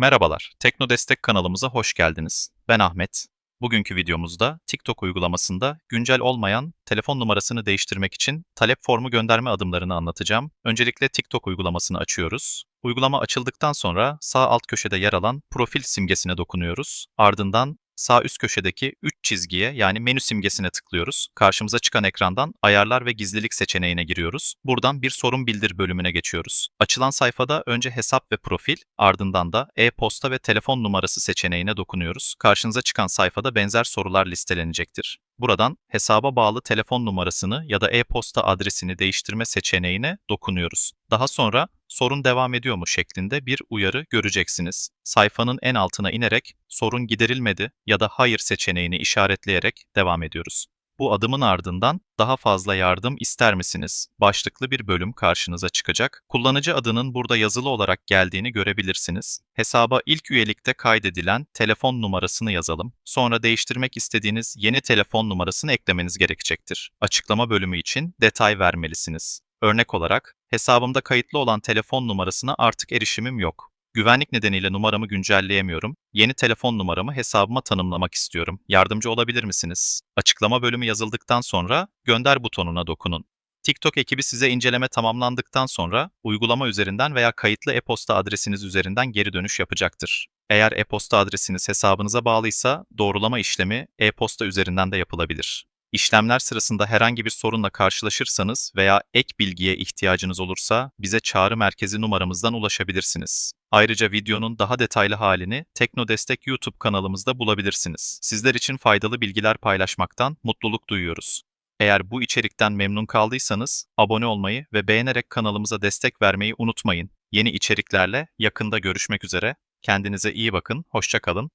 Merhabalar, Tekno Destek kanalımıza hoş geldiniz. Ben Ahmet. Bugünkü videomuzda TikTok uygulamasında güncel olmayan telefon numarasını değiştirmek için talep formu gönderme adımlarını anlatacağım. Öncelikle TikTok uygulamasını açıyoruz. Uygulama açıldıktan sonra sağ alt köşede yer alan profil simgesine dokunuyoruz. Ardından sağ üst köşedeki 3 çizgiye yani menü simgesine tıklıyoruz. Karşımıza çıkan ekrandan ayarlar ve gizlilik seçeneğine giriyoruz. Buradan bir sorun bildir bölümüne geçiyoruz. Açılan sayfada önce hesap ve profil, ardından da e-posta ve telefon numarası seçeneğine dokunuyoruz. Karşınıza çıkan sayfada benzer sorular listelenecektir. Buradan hesaba bağlı telefon numarasını ya da e-posta adresini değiştirme seçeneğine dokunuyoruz. Daha sonra sorun devam ediyor mu şeklinde bir uyarı göreceksiniz. Sayfanın en altına inerek sorun giderilmedi ya da hayır seçeneğini işaretleyerek devam ediyoruz. Bu adımın ardından daha fazla yardım ister misiniz? Başlıklı bir bölüm karşınıza çıkacak. Kullanıcı adının burada yazılı olarak geldiğini görebilirsiniz. Hesaba ilk üyelikte kaydedilen telefon numarasını yazalım. Sonra değiştirmek istediğiniz yeni telefon numarasını eklemeniz gerekecektir. Açıklama bölümü için detay vermelisiniz. Örnek olarak, hesabımda kayıtlı olan telefon numarasına artık erişimim yok. Güvenlik nedeniyle numaramı güncelleyemiyorum. Yeni telefon numaramı hesabıma tanımlamak istiyorum. Yardımcı olabilir misiniz? Açıklama bölümü yazıldıktan sonra gönder butonuna dokunun. TikTok ekibi size inceleme tamamlandıktan sonra uygulama üzerinden veya kayıtlı e-posta adresiniz üzerinden geri dönüş yapacaktır. Eğer e-posta adresiniz hesabınıza bağlıysa doğrulama işlemi e-posta üzerinden de yapılabilir. İşlemler sırasında herhangi bir sorunla karşılaşırsanız veya ek bilgiye ihtiyacınız olursa bize çağrı merkezi numaramızdan ulaşabilirsiniz. Ayrıca videonun daha detaylı halini Tekno Destek YouTube kanalımızda bulabilirsiniz. Sizler için faydalı bilgiler paylaşmaktan mutluluk duyuyoruz. Eğer bu içerikten memnun kaldıysanız abone olmayı ve beğenerek kanalımıza destek vermeyi unutmayın. Yeni içeriklerle yakında görüşmek üzere. Kendinize iyi bakın, hoşça kalın.